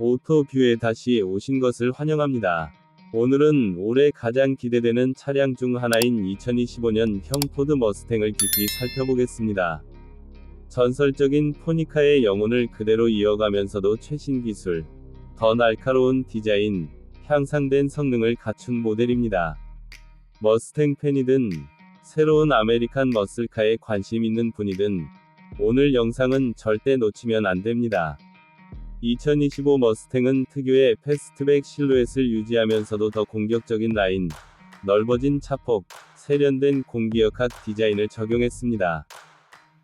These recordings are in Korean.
오토뷰에 다시 오신 것을 환영합니다. 오늘은 올해 가장 기대되는 차량 중 하나인 2025년 형 포드 머스탱을 깊이 살펴보겠습니다. 전설적인 포니카의 영혼을 그대로 이어가면서도 최신 기술, 더 날카로운 디자인, 향상된 성능을 갖춘 모델입니다. 머스탱 팬이든 새로운 아메리칸 머슬카에 관심 있는 분이든 오늘 영상은 절대 놓치면 안 됩니다. 2025 머스탱은 특유의 패스트백 실루엣을 유지하면서도 더 공격적인 라인, 넓어진 차폭, 세련된 공기역학 디자인을 적용했습니다.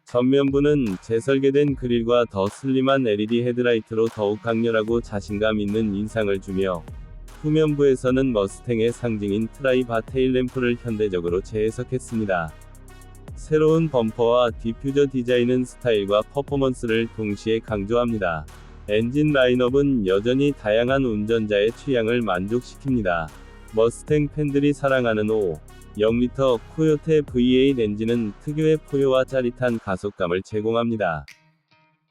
전면부는 재설계된 그릴과 더 슬림한 LED 헤드라이트로 더욱 강렬하고 자신감 있는 인상을 주며 후면부에서는 머스탱의 상징인 트라이 바 테일 램프를 현대적으로 재해석했습니다. 새로운 범퍼와 디퓨저 디자인은 스타일과 퍼포먼스를 동시에 강조합니다. 엔진 라인업은 여전히 다양한 운전자의 취향을 만족시킵니다. 머스탱 팬들이 사랑하는 5. 0리터 코요테 V8 엔진은 특유의 포효와 짜릿한 가속감을 제공합니다.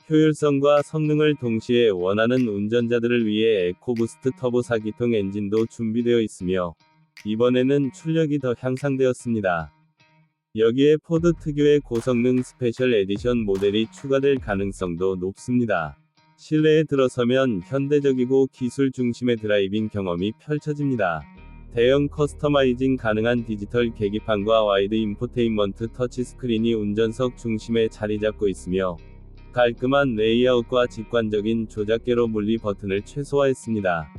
효율성과 성능을 동시에 원하는 운전자들을 위해 에코부스트 터보 4기통 엔진도 준비되어 있으며 이번에는 출력이 더 향상되었습니다. 여기에 포드 특유의 고성능 스페셜 에디션 모델이 추가될 가능성도 높습니다. 실내에 들어서면 현대적이고 기술 중심의 드라이빙 경험이 펼쳐집니다. 대형 커스터마이징 가능한 디지털 계기판과 와이드 인포테인먼트 터치스크린이 운전석 중심에 자리 잡고 있으며 깔끔한 레이아웃과 직관적인 조작계로 물리 버튼을 최소화했습니다.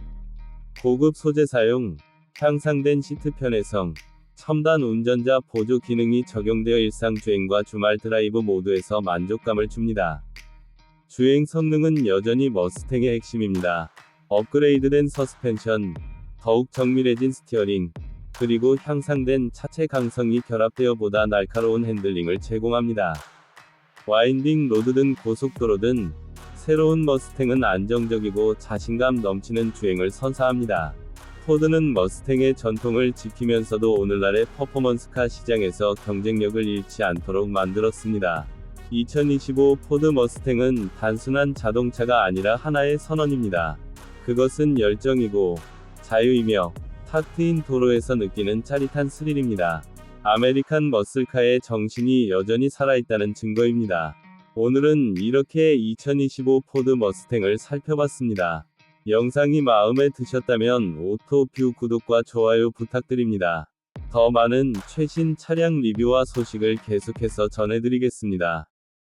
고급 소재 사용, 향상된 시트 편의성, 첨단 운전자 보조 기능이 적용되어 일상 주행과 주말 드라이브 모두에서 만족감을 줍니다. 주행 성능은 여전히 머스탱의 핵심입니다. 업그레이드된 서스펜션, 더욱 정밀해진 스티어링, 그리고 향상된 차체 강성이 결합되어 보다 날카로운 핸들링을 제공합니다. 와인딩 로드든 고속도로든 새로운 머스탱은 안정적이고 자신감 넘치는 주행을 선사합니다. 포드는 머스탱의 전통을 지키면서도 오늘날의 퍼포먼스카 시장에서 경쟁력을 잃지 않도록 만들었습니다. 2025 포드 머스탱은 단순한 자동차가 아니라 하나의 선언입니다. 그것은 열정이고 자유이며 탁 트인 도로에서 느끼는 짜릿한 스릴입니다. 아메리칸 머슬카의 정신이 여전히 살아있다는 증거입니다. 오늘은 이렇게 2025 포드 머스탱을 살펴봤습니다. 영상이 마음에 드셨다면 오토뷰 구독과 좋아요 부탁드립니다. 더 많은 최신 차량 리뷰와 소식을 계속해서 전해드리겠습니다.